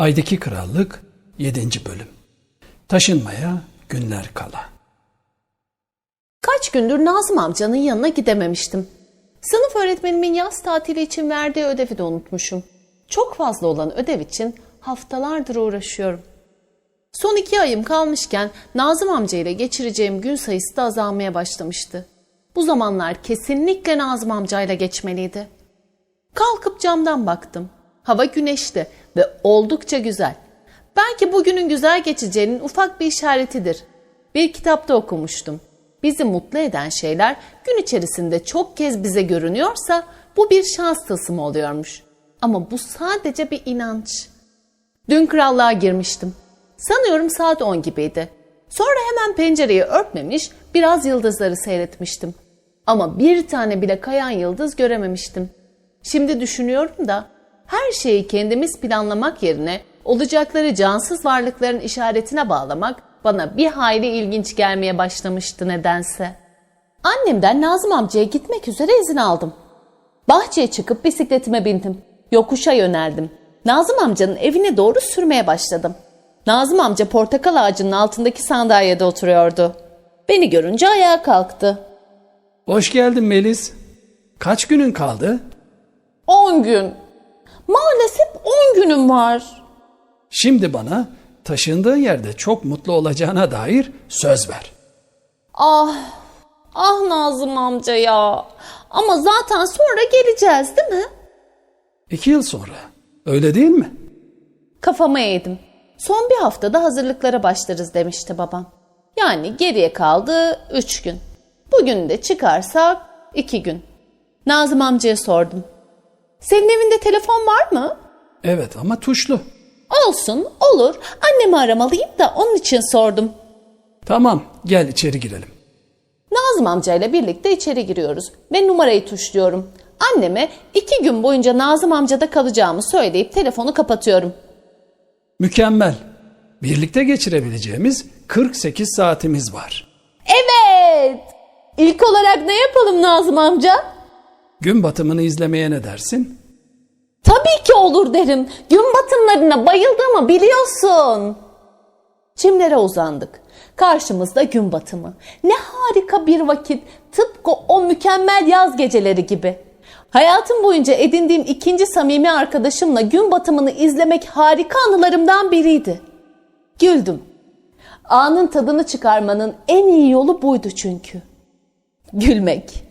Aydaki Krallık 7. Bölüm Taşınmaya günler kala. Kaç gündür Nazım amcanın yanına gidememiştim. Sınıf öğretmenimin yaz tatili için verdiği ödevi de unutmuşum. Çok fazla olan ödev için haftalardır uğraşıyorum. Son iki ayım kalmışken Nazım amca ile geçireceğim gün sayısı da azalmaya başlamıştı. Bu zamanlar kesinlikle Nazım amcayla geçmeliydi. Kalkıp camdan baktım. Hava güneşli ve oldukça güzel. Belki bugünün güzel geçeceğinin ufak bir işaretidir. Bir kitapta okumuştum. Bizi mutlu eden şeyler gün içerisinde çok kez bize görünüyorsa bu bir şans tılsımı oluyormuş. Ama bu sadece bir inanç. Dün krallığa girmiştim. Sanıyorum saat 10 gibiydi. Sonra hemen pencereyi örtmemiş, biraz yıldızları seyretmiştim. Ama bir tane bile kayan yıldız görememiştim. Şimdi düşünüyorum da her şeyi kendimiz planlamak yerine olacakları cansız varlıkların işaretine bağlamak bana bir hayli ilginç gelmeye başlamıştı nedense. Annemden Nazım amcaya gitmek üzere izin aldım. Bahçeye çıkıp bisikletime bindim. Yokuşa yöneldim. Nazım amcanın evine doğru sürmeye başladım. Nazım amca portakal ağacının altındaki sandalyede oturuyordu. Beni görünce ayağa kalktı. Hoş geldin Melis. Kaç günün kaldı? 10 gün. Maalesef 10 günüm var. Şimdi bana taşındığın yerde çok mutlu olacağına dair söz ver. Ah, ah Nazım amca ya. Ama zaten sonra geleceğiz değil mi? İki yıl sonra. Öyle değil mi? Kafama eğdim. Son bir haftada hazırlıklara başlarız demişti babam. Yani geriye kaldı üç gün. Bugün de çıkarsak iki gün. Nazım amcaya sordum. Senin evinde telefon var mı? Evet ama tuşlu. Olsun, olur. Annemi aramalıyım da onun için sordum. Tamam gel içeri girelim. Nazım amcayla birlikte içeri giriyoruz ve numarayı tuşluyorum. Anneme iki gün boyunca Nazım amcada kalacağımı söyleyip telefonu kapatıyorum. Mükemmel. Birlikte geçirebileceğimiz 48 saatimiz var. Evet. İlk olarak ne yapalım Nazım amca? Gün batımını izlemeye ne dersin? Tabii ki olur derim. Gün batımlarına bayıldığımı biliyorsun. Çimlere uzandık. Karşımızda gün batımı. Ne harika bir vakit. Tıpkı o mükemmel yaz geceleri gibi. Hayatım boyunca edindiğim ikinci samimi arkadaşımla gün batımını izlemek harika anılarımdan biriydi. Güldüm. Anın tadını çıkarmanın en iyi yolu buydu çünkü. Gülmek.